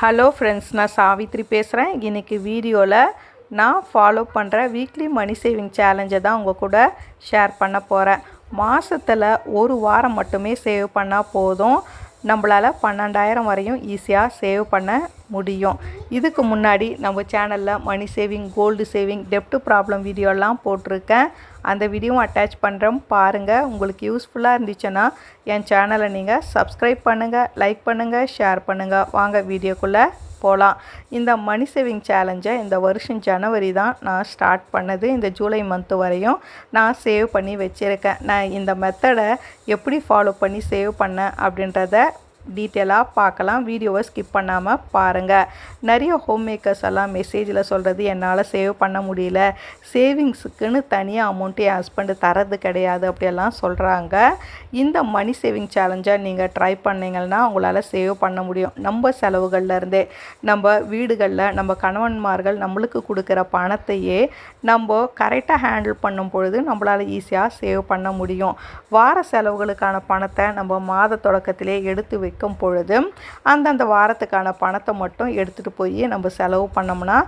Hello friends நான் சாவித்ரி பேசுகிறேன் இன்றைக்கி வீடியோவில் நான் ஃபாலோ பண்ணுற வீக்லி மணி சேவிங் சேலஞ்சை தான் உங்கள் கூட ஷேர் பண்ண போகிறேன் மாதத்தில் ஒரு வாரம் மட்டுமே சேவ் பண்ணால் போதும். நம்மளால் பன்னெண்டாயிரம் வரையும் ஈஸியாக சேவ் பண்ண முடியும். இதுக்கு முன்னாடி நம்ம சேனலில் மணி சேவிங் கோல்டு சேவிங் டெப்ட் ப்ராப்ளம் வீடியோலாம் போட்டிருக்கேன். அந்த வீடியோவும் அட்டாச் பண்ணுறோம் பாருங்கள் உங்களுக்கு யூஸ்ஃபுல்லாக இருந்துச்சுன்னா என் சேனலை நீங்கள் சப்ஸ்கிரைப் பண்ணுங்கள் லைக் பண்ணுங்கள் ஷேர் பண்ணுங்கள் வாங்க வீடியோக்குள்ளே போகலாம் இந்த மணி சேவிங் சேலஞ்சை இந்த வருஷம் ஜனவரி தான் நான் ஸ்டார்ட் பண்ணது. இந்த ஜூலை மந்த்து வரையும் நான் சேவ் பண்ணி வச்சுருக்கேன். நான் இந்த மெத்தடை எப்படி ஃபாலோ பண்ணி சேவ் பண்ணேன் அப்படின்றத டீட்டெயிலாக பார்க்கலாம். வீடியோவை ஸ்கிப் பண்ணாமல் பாருங்கள் நிறைய ஹோம் மேக்கர்ஸ் எல்லாம் மெசேஜில் சொல்கிறது என்னால் சேவ் பண்ண முடியல. சேவிங்ஸுக்குன்னு தனியாக அமௌண்ட்டு என் ஹஸ்பண்டு தரது கிடையாது அப்படியெல்லாம் சொல்கிறாங்க இந்த மணி சேவிங் சேலஞ்சை நீங்கள் ட்ரை பண்ணிங்கன்னா உங்களால் சேவ் பண்ண முடியும். நம்ம செலவுகள்லேருந்தே நம்ம வீடுகளில் நம்ம கணவன்மார்கள் நம்மளுக்கு கொடுக்குற பணத்தையே நம்ம கரெக்டாக ஹேண்டில் பண்ணும் பொழுது நம்மளால் ஈஸியாக சேவ் பண்ண முடியும். வார செலவுகளுக்கான பணத்தை நம்ம மாத தொடக்கத்திலே எடுத்து வைக்கும் பொழுது அந்தந்த வாரத்துக்கான பணத்தை மட்டும் எடுத்துகிட்டு போய் நம்ம செலவு பண்ணோம்னா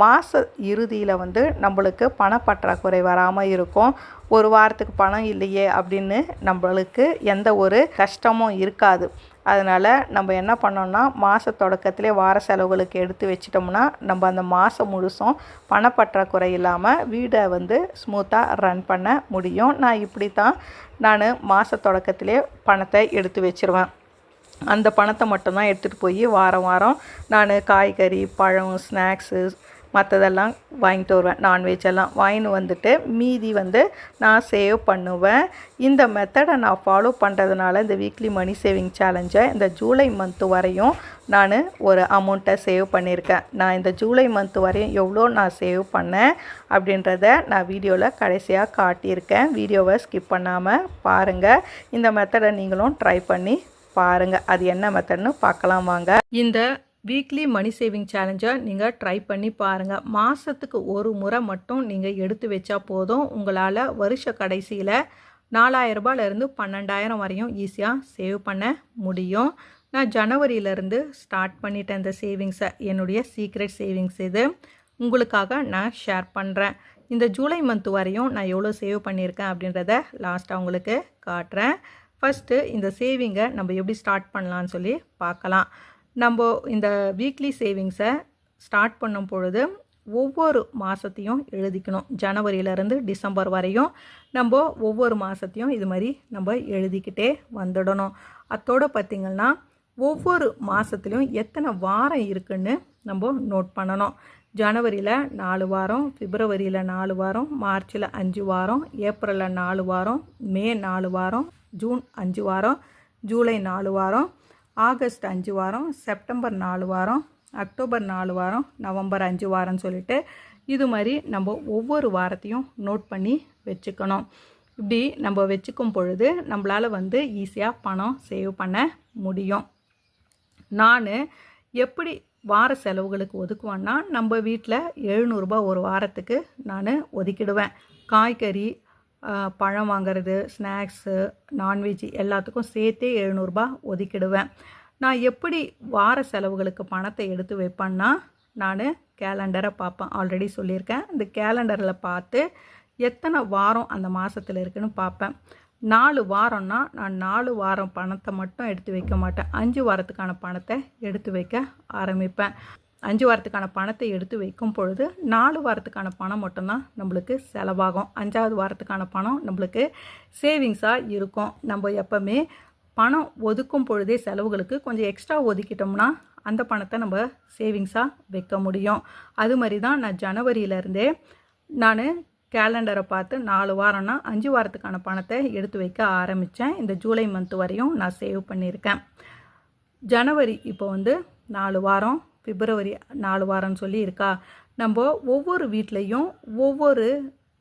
மாத இறுதியில் வந்து நம்மளுக்கு பணப்பற்றாக்குறை வராமல் இருக்கும். ஒரு வாரத்துக்கு பணம் இல்லையே அப்படின்னு நம்மளுக்கு எந்த ஒரு கஷ்டமும் இருக்காது. அதனால் நம்ம என்ன பண்ணோம்னா மாத தொடக்கத்திலே வார செலவுகளுக்கு எடுத்து வச்சிட்டோம்னா நம்ம அந்த மாதம் முழுசும் பணப்பற்றாக்குறை இல்லாமல் வீடை வந்து ஸ்மூத்தாக ரன் பண்ண முடியும். நான் இப்படி தான் நான் மாத தொடக்கத்திலே பணத்தை எடுத்து வச்சிருவேன். அந்த பணத்தை மட்டும்தான் எடுத்துகிட்டு போய் வாரம் வாரம் நான் காய்கறி பழம் ஸ்நாக்ஸு மற்றதெல்லாம் வாங்கிட்டு வருவேன். நான்வெஜ் எல்லாம். வாங்கிட்டு வந்துட்டு மீதி வந்து நான் சேவ் பண்ணுவேன். இந்த மெத்தடை நான் ஃபாலோ பண்ணுறதுனால இந்த வீக்லி மணி சேவிங் சேலஞ்சை இந்த ஜூலை மந்த்து வரையும் நான் ஒரு அமௌண்ட்டை சேவ் பண்ணியிருக்கேன். நான் இந்த ஜூலை மந்த்து வரையும் எவ்வளோ நான் சேவ் பண்ணேன் அப்படின்றத நான் வீடியோவில் கடைசியாக காட்டியிருக்கேன். வீடியோவை ஸ்கிப் பண்ணாமல் பாருங்கள் இந்த மெத்தடை நீங்களும் ட்ரை பண்ணி பாருங்கள் அது என்ன மெத்தட்னு பார்க்கலாம் வாங்க. இந்த வீக்லி மணி சேவிங் சேலஞ்சை நீங்கள் ட்ரை பண்ணி பாருங்கள் மாதத்துக்கு ஒரு முறை மட்டும் நீங்கள் எடுத்து வச்சா போதும். உங்களால் வருஷ கடைசியில் நாலாயிரரூபாலேருந்து பன்னெண்டாயிரம் வரையும் ஈஸியாக சேவ் பண்ண முடியும். நான் ஜனவரியிலேருந்து ஸ்டார்ட் பண்ணிட்டேன் இந்த சேவிங்ஸை என்னுடைய சீக்ரெட் சேவிங்ஸ் இது. உங்களுக்காக நான் ஷேர் பண்ணுறேன் இந்த ஜூலை மந்த் வரையும் நான் எவ்வளோ சேவ் பண்ணியிருக்கேன் அப்படின்றத லாஸ்ட்டாக உங்களுக்கு காட்டுறேன். ஃபஸ்ட்டு இந்த சேவிங்கை நம்ம எப்படி ஸ்டார்ட் பண்ணலான்னு சொல்லி பார்க்கலாம். நம்ம இந்த வீக்லி சேவிங்ஸை ஸ்டார்ட் பண்ணும் பொழுது ஒவ்வொரு மாதத்தையும் எழுதிக்கணும். ஜனவரியிலேருந்து டிசம்பர் வரையும் நம்ம ஒவ்வொரு மாதத்தையும் இது மாதிரி நம்ம எழுதிக்கிட்டே வந்துடணும். அத்தோடு பார்த்திங்கன்னா ஒவ்வொரு மாதத்துலேயும் எத்தனை வாரம் இருக்குன்னு நம்ம நோட் பண்ணணும். ஜனவரியில் நாலு வாரம் பிப்ரவரியில் நாலு வாரம் மார்ச்சில் அஞ்சு வாரம் ஏப்ரலில் நாலு வாரம் மே நாலு வாரம் ஜூன் அஞ்சு வாரம் ஜூலை நாலு வாரம் ஆகஸ்ட் அஞ்சு வாரம் செப்டம்பர் நாலு வாரம் அக்டோபர் நாலு வாரம் நவம்பர் அஞ்சு வாரம்னு சொல்லிட்டு இது மாதிரி நம்ம ஒவ்வொரு வாரத்தையும் நோட் பண்ணி வச்சுக்கணும். இப்படி நம்ம வச்சுக்கும் பொழுது நம்மளால் வந்து ஈஸியாக பணம் சேவ் பண்ண முடியும். நான் எப்படி வார செலவுகளுக்கு ஒதுக்குவேன்னா நம்ம வீட்டில் எழுநூறுபா ஒரு வாரத்துக்கு நான் ஒதுக்கிடுவேன். காய்கறி பழம் வாங்கிறது ஸ்நாக்ஸு நான்வெஜ் எல்லாத்துக்கும் சேர்த்தே எழுநூறுபா ஒதுக்கிடுவேன். நான் எப்படி வார செலவுகளுக்கு பணத்தை எடுத்து வைப்பேன்னா நான் கேலண்டரை பார்ப்பேன். ஆல்ரெடி சொல்லியிருக்கேன். இந்த கேலண்டரில் பார்த்து எத்தனை வாரம் அந்த மாதத்தில் இருக்குன்னு பார்ப்பேன். நாலு வாரம்னா நான் நாலு வாரம் பணத்தை மட்டும் எடுத்து வைக்க மாட்டேன். அஞ்சு வாரத்துக்கான பணத்தை எடுத்து வைக்க ஆரம்பிப்பேன். அஞ்சு வாரத்துக்கான பணத்தை எடுத்து வைக்கும் பொழுது நாலு வாரத்துக்கான பணம் மட்டும்தான் நம்மளுக்கு செலவாகும். அஞ்சாவது வாரத்துக்கான பணம் நம்மளுக்கு சேவிங்ஸாக இருக்கும். நம்ம எப்போவுமே பணம் ஒதுக்கும் பொழுதே செலவுகளுக்கு கொஞ்சம் எக்ஸ்ட்ரா ஒதுக்கிட்டோம்னா அந்த பணத்தை நம்ம சேவிங்ஸாக வைக்க முடியும். அது மாதிரி தான் நான் ஜனவரியிலேருந்தே நான் கேலண்டரை பார்த்து நாலு வாரம்னா அஞ்சு வாரத்துக்கான பணத்தை எடுத்து வைக்க ஆரம்பித்தேன். இந்த ஜூலை மந்த் வரையும் நான் சேவ் பண்ணியிருக்கேன். ஜனவரி இப்போ வந்து நாலு வாரம் பிப்ரவரி நாலு வாரம்னு சொல்லி இருக்கா? நம்ம ஒவ்வொரு வீட்லேயும் ஒவ்வொரு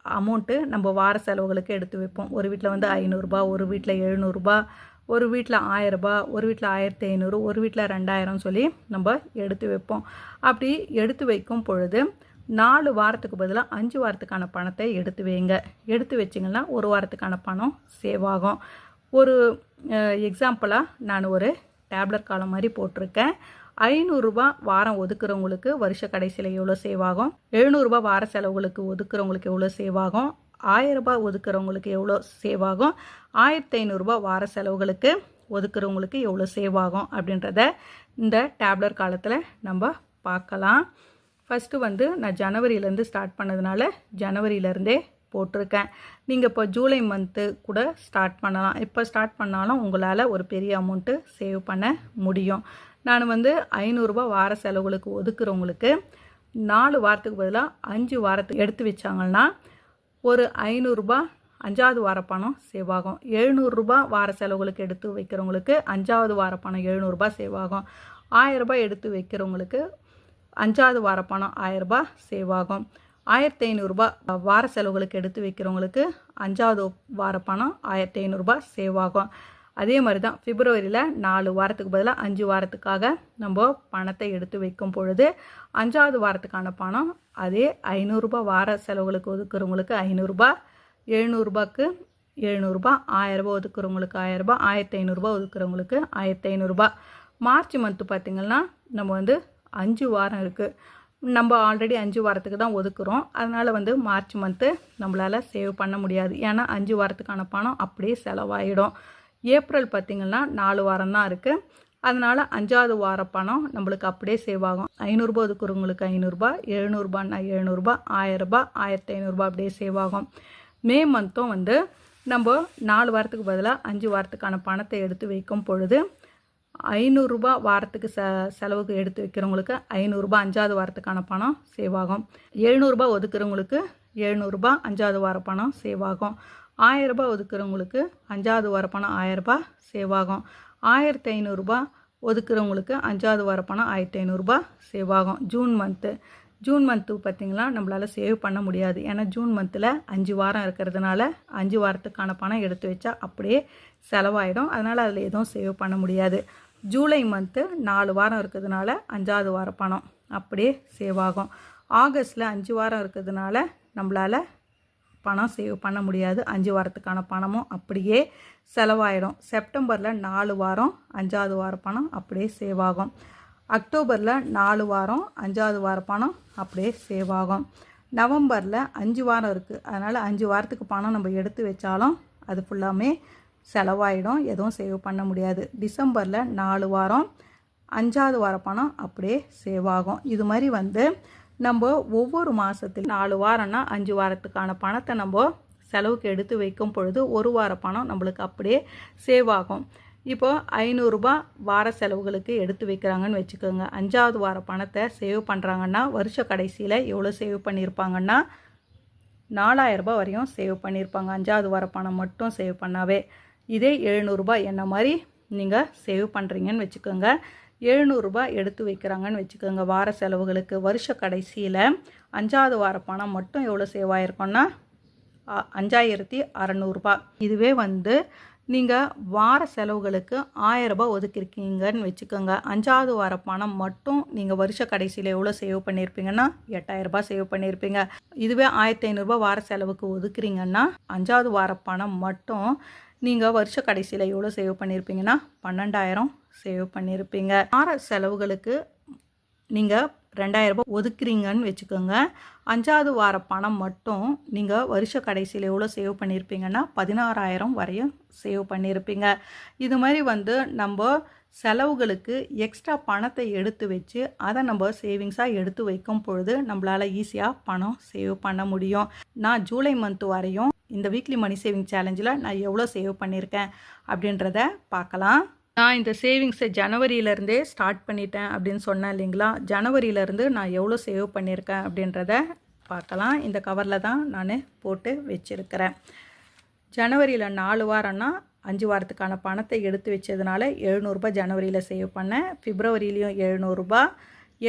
அமௌண்ட்டு நம்ம வார செலவுகளுக்கு எடுத்து வைப்போம். ஒரு வீட்டில் வந்து ஐநூறுரூபா ஒரு வீட்டில் எழுநூறுபா ஒரு வீட்டில் ஆயரரூபா ஒரு வீட்டில் ஆயிரத்தி ஐநூறு ஒரு வீட்டில் ரெண்டாயிரம் சொல்லி நம்ம எடுத்து வைப்போம். அப்படி எடுத்து வைக்கும் பொழுது நாலு வாரத்துக்கு பதிலாக அஞ்சு வாரத்துக்கான பணத்தை எடுத்து வைங்க. எடுத்து வச்சிங்கன்னா ஒரு வாரத்துக்கான பணம் சேவ் ஆகும். ஒரு எக்ஸாம்பிளாக நான் ஒரு டேப்லெட் காலம் மாதிரி போட்டிருக்கேன். ஐநூறுரூபா வாரம் ஒதுக்குறவங்களுக்கு வருஷ கடைசியில் எவ்வளோ சேவ் ஆகும்? எழுநூறுபா வார செலவுகளுக்கு ஒதுக்குறவங்களுக்கு எவ்வளோ சேவ் ஆகும்? ஆயிரரூபா ஒதுக்குறவங்களுக்கு எவ்வளோ சேவ் ஆகும்? ஆயிரத்தி ஐநூறுரூபா வார செலவுகளுக்கு ஒதுக்குறவங்களுக்கு எவ்வளோ சேவ் ஆகும்? அப்படின்றத இந்த டேப்லர் காலத்தில் நம்ம பார்க்கலாம். ஃபஸ்ட்டு வந்து நான் ஜனவரியிலேருந்து ஸ்டார்ட் பண்ணதுனால ஜனவரியிலேருந்தே போட்டிருக்கேன். நீங்கள் இப்போ ஜூலை மந்த்து கூட ஸ்டார்ட் பண்ணலாம். இப்போ ஸ்டார்ட் பண்ணாலும் உங்களால் ஒரு பெரிய அமௌண்ட்டு சேவ் பண்ண முடியும். நான் வந்து ஐநூறுரூபா வார செலவுகளுக்கு ஒதுக்குறவங்களுக்கு நாலு வாரத்துக்கு பதிலாக அஞ்சு வாரத்துக்கு எடுத்து வச்சாங்கன்னா ஒரு ஐநூறுரூபா அஞ்சாவது வார பணம் சேவ் ஆகும். எழுநூறுரூபா வார செலவுகளுக்கு எடுத்து வைக்கிறவங்களுக்கு அஞ்சாவது வார பணம் எழுநூறுபா சேவ் ஆகும். ஆயிரரூபா எடுத்து வைக்கிறவங்களுக்கு அஞ்சாவது வார பணம் ஆயரூபா சேவ் ஆகும் ஆயிரத்தி ஐநூறுரூபா வார செலவுகளுக்கு எடுத்து வைக்கிறவங்களுக்கு அஞ்சாவது வார பணம் ஆயிரத்தி ஐநூறுரூபா சேவ் ஆகும் அதே மாதிரி தான் பிப்ரவரியில் நாலு வாரத்துக்கு பதிலாக அஞ்சு வாரத்துக்காக நம்ம பணத்தை எடுத்து வைக்கும் பொழுது அஞ்சாவது வாரத்துக்கான பணம் அதே ஐநூறுரூபா வார செலவுகளுக்கு ஒதுக்குறவங்களுக்கு ஐநூறுரூபா எழுநூறுபாக்கு எழுநூறுபா ஆயிரரூபா ஒதுக்குறவங்களுக்கு ஆயிரரூபா ஆயிரத்தி ஐநூறுரூபா ஒதுக்குறவங்களுக்கு ஆயிரத்தி ஐநூறுரூபா மார்ச் மந்த்து பார்த்திங்கன்னா நம்ம வந்து அஞ்சு வாரம் இருக்குது நம்ம ஆல்ரெடி அஞ்சு வாரத்துக்கு தான் ஒதுக்குறோம். அதனால் வந்து மார்ச் மந்த்து நம்மளால் சேவ் பண்ண முடியாது. ஏன்னா அஞ்சு வாரத்துக்கான பணம் அப்படியே செலவாயிடும். ஏப்ரல் பார்த்திங்கன்னா நாலு வாரம் தான் இருக்குது அதனால் அஞ்சாவது வார பணம் நம்மளுக்கு அப்படியே சேவ் ஆகும். ஐநூறுரூபா ஒதுக்குறவங்களுக்கு ஐநூறுரூபா எழுநூறுபான்னா எழுநூறுபா ஆயிரரூபா ஆயிரத்தி ஐநூறுரூபா அப்படியே சேவ் ஆகும். மே மந்த்தும் வந்து நம்ம நாலு வாரத்துக்கு பதிலாக அஞ்சு வாரத்துக்கான பணத்தை எடுத்து வைக்கும் பொழுது ஐநூறுரூபா வாரத்துக்கு ச செலவுக்கு எடுத்து வைக்கிறவங்களுக்கு ஐநூறுரூபா அஞ்சாவது வாரத்துக்கான பணம் சேவ் ஆகும் எழுநூறுபா ஒதுக்குறவங்களுக்கு எழுநூறுபா அஞ்சாவது வார பணம் சேவ் ஆகும் ஆயிரரூபா ஒதுக்குறவங்களுக்கு அஞ்சாவது வார பணம் ஆயிரரூபா சேவ் ஆகும் ஆயிரத்தி ஐநூறுரூபா ஒதுக்குறவங்களுக்கு அஞ்சாவது வார பணம் ஆயிரத்தி ஐநூறுரூபா சேவ் ஆகும் ஜூன் மந்த்து ஜூன் மந்த்து பார்த்திங்கன்னா நம்மளால் சேவ் பண்ண முடியாது. ஏன்னா ஜூன் மந்தில் அஞ்சு வாரம் இருக்கிறதுனால அஞ்சு வாரத்துக்கான பணம் எடுத்து வச்சா அப்படியே செலவாயிடும். அதனால் அதில் எதுவும் சேவ் பண்ண முடியாது. ஜூலை மந்த்து நாலு வாரம் இருக்கிறதுனால அஞ்சாவது வார பணம் அப்படியே சேவ் ஆகும். ஆகஸ்ட்டில் அஞ்சு வாரம் இருக்கிறதுனால நம்மளால் பணம் சேவ் பண்ண முடியாது. அஞ்சு வாரத்துக்கான பணமும் அப்படியே செலவாயிடும். செப்டம்பரில் நாலு வாரம் அஞ்சாவது வார பணம் அப்படியே சேவ் ஆகும். அக்டோபரில் நாலு வாரம் அஞ்சாவது வார பணம் அப்படியே சேவ் ஆகும். நவம்பரில் அஞ்சு வாரம் இருக்குது அதனால் அஞ்சு வாரத்துக்கு பணம் நம்ம எடுத்து வச்சாலும் அது ஃபுல்லாமே செலவாயிடும் எதுவும் சேவ் பண்ண முடியாது. டிசம்பரில் நாலு வாரம் அஞ்சாவது வார பணம் அப்படியே சேவ் ஆகும். இது மாதிரி வந்து நம்ம ஒவ்வொரு மாதத்தில் நாலு வாரம்னா அஞ்சு வாரத்துக்கான பணத்தை நம்ம செலவுக்கு எடுத்து வைக்கும் பொழுது ஒரு வார பணம் நம்மளுக்கு அப்படியே சேவ் ஆகும். இப்போது ஐநூறுரூபா வார செலவுகளுக்கு எடுத்து வைக்கிறாங்கன்னு வச்சுக்கோங்க. அஞ்சாவது வார பணத்தை சேவ் பண்ணுறாங்கன்னா வருஷ கடைசியில் எவ்வளோ சேவ் பண்ணியிருப்பாங்கன்னா நாலாயிரரூபா வரையும் சேவ் பண்ணியிருப்பாங்க. அஞ்சாவது வார பணம் மட்டும் சேவ் பண்ணாவே. இதே எழுநூறுபா என்ன மாதிரி நீங்கள் சேவ் பண்ணுறீங்கன்னு வச்சுக்கோங்க. எழுநூறுபா எடுத்து வைக்கிறாங்கன்னு வச்சுக்கோங்க. வார செலவுகளுக்கு வருஷ கடைசியில் அஞ்சாவது வார பணம் மட்டும் எவ்வளோ சேவ் ஆகிருக்கோன்னா அஞ்சாயிரத்தி அறநூறுபா. இதுவே வந்து நீங்கள் வார செலவுகளுக்கு ஆயரரூபா ஒதுக்கியிருக்கீங்கன்னு வச்சுக்கோங்க. அஞ்சாவது வார பணம் மட்டும் நீங்கள் வருஷ கடைசியில் எவ்வளோ சேவ் பண்ணியிருப்பீங்கன்னா எட்டாயிரரூபா சேவ் பண்ணியிருப்பீங்க. இதுவே ஆயிரத்தி ஐநூறுரூபா வார செலவுக்கு ஒதுக்குறீங்கன்னா அஞ்சாவது வார பணம் மட்டும் நீங்கள் வருஷ கடைசியில் எவ்வளோ சேவ் பண்ணியிருப்பீங்கன்னா பன்னெண்டாயிரம் சேவ் பண்ணியிருப்பீங்க. வார செலவுகளுக்கு நீங்கள் ரெண்டாயிரரூபா ஒதுக்குறீங்கன்னு வச்சுக்கோங்க. அஞ்சாவது வார பணம் மட்டும் நீங்கள் வருஷ கடைசியில் எவ்வளோ சேவ் பண்ணியிருப்பீங்கன்னா பதினாறாயிரம் வரையும் சேவ் பண்ணியிருப்பீங்க இது மாதிரி வந்து நம்ம செலவுகளுக்கு எக்ஸ்ட்ரா பணத்தை எடுத்து வச்சு அதை நம்ம சேவிங்ஸாக எடுத்து வைக்கும் பொழுது நம்மளால் ஈஸியாக பணம் சேவ் பண்ண முடியும். நான் ஜூலை மந்த் வரையும் இந்த வீக்லி மணி சேவிங் சேலஞ்சில் நான் எவ்வளோ சேவ் பண்ணியிருக்கேன் அப்படின்றத பார்க்கலாம். நான் இந்த சேவிங்ஸை ஜனவரியிலேருந்தே ஸ்டார்ட் பண்ணிட்டேன் அப்படின்னு சொன்னேன் இல்லைங்களா? ஜனவரியிலேருந்து நான் எவ்வளோ சேவ் பண்ணியிருக்கேன் அப்படின்றத பார்க்கலாம். இந்த கவரில் தான் நான் போட்டு வச்சுருக்கிறேன். ஜனவரியில் நாலு வாரம்னா அஞ்சு வாரத்துக்கான பணத்தை எடுத்து வச்சதுனால எழுநூறுபா ஜனவரியில் சேவ் பண்ணேன். பிப்ரவரியிலையும் எழுநூறுபா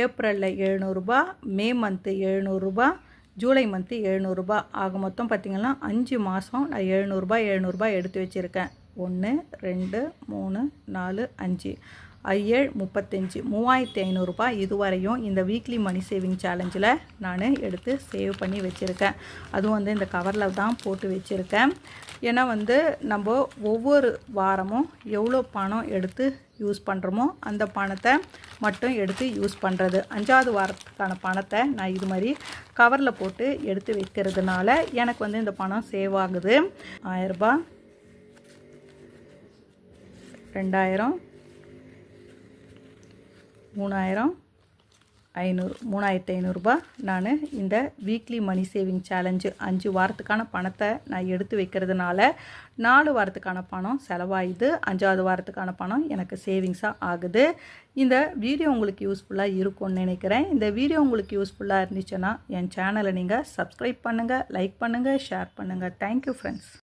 ஏப்ரலில் எழுநூறுபா மே மந்த்து எழுநூறுபா ஜூலை மந்த்து எழுநூறுபா. ஆக மொத்தம் பார்த்திங்கன்னா அஞ்சு மாதம் நான் எழுநூறுபா எழுநூறுபா எடுத்து வச்சுருக்கேன். ஒன்று ரெண்டு மூணு நாலு அஞ்சு. ஏழு முப்பத்தஞ்சு. மூவாயிரத்தி ஐநூறுரூபா இதுவரையும் இந்த வீக்லி மணி சேவிங் சேலஞ்சில் நான் எடுத்து சேவ் பண்ணி வச்சுருக்கேன். அதுவும் வந்து இந்த கவரில் தான் போட்டு வச்சுருக்கேன். ஏன்னா வந்து நம்ம ஒவ்வொரு வாரமும் எவ்வளோ பணம் எடுத்து யூஸ் பண்ணுறோமோ அந்த பணத்தை மட்டும் எடுத்து யூஸ் பண்ணுறது அஞ்சாவது வாரத்துக்கான பணத்தை நான் இது மாதிரி கவரில் போட்டு எடுத்து வைக்கிறதுனால எனக்கு வந்து இந்த பணம் சேவ் ஆகுது. ஆயிரரூபா ரெண்டாயிரம். மூணாயிரம். ஐநூறு. மூணாயிரத்து ஐநூறுரூபா நான் இந்த வீக்லி மணி சேவிங் சேலஞ்சு அஞ்சு வாரத்துக்கான பணத்தை நான் எடுத்து வைக்கிறதுனால நாலு வாரத்துக்கான பணம் செலவாயுது. அஞ்சாவது வாரத்துக்கான பணம் எனக்கு சேவிங்ஸாக ஆகுது. இந்த வீடியோ உங்களுக்கு யூஸ்ஃபுல்லாக இருக்கும்னு நினைக்கிறேன். இந்த வீடியோ உங்களுக்கு யூஸ்ஃபுல்லாக இருந்துச்சுன்னா என் சேனலை நீங்கள் சப்ஸ்கிரைப் பண்ணுங்கள் லைக் பண்ணுங்கள் ஷேர் பண்ணுங்கள் தேங்க்யூ ஃப்ரெண்ட்ஸ்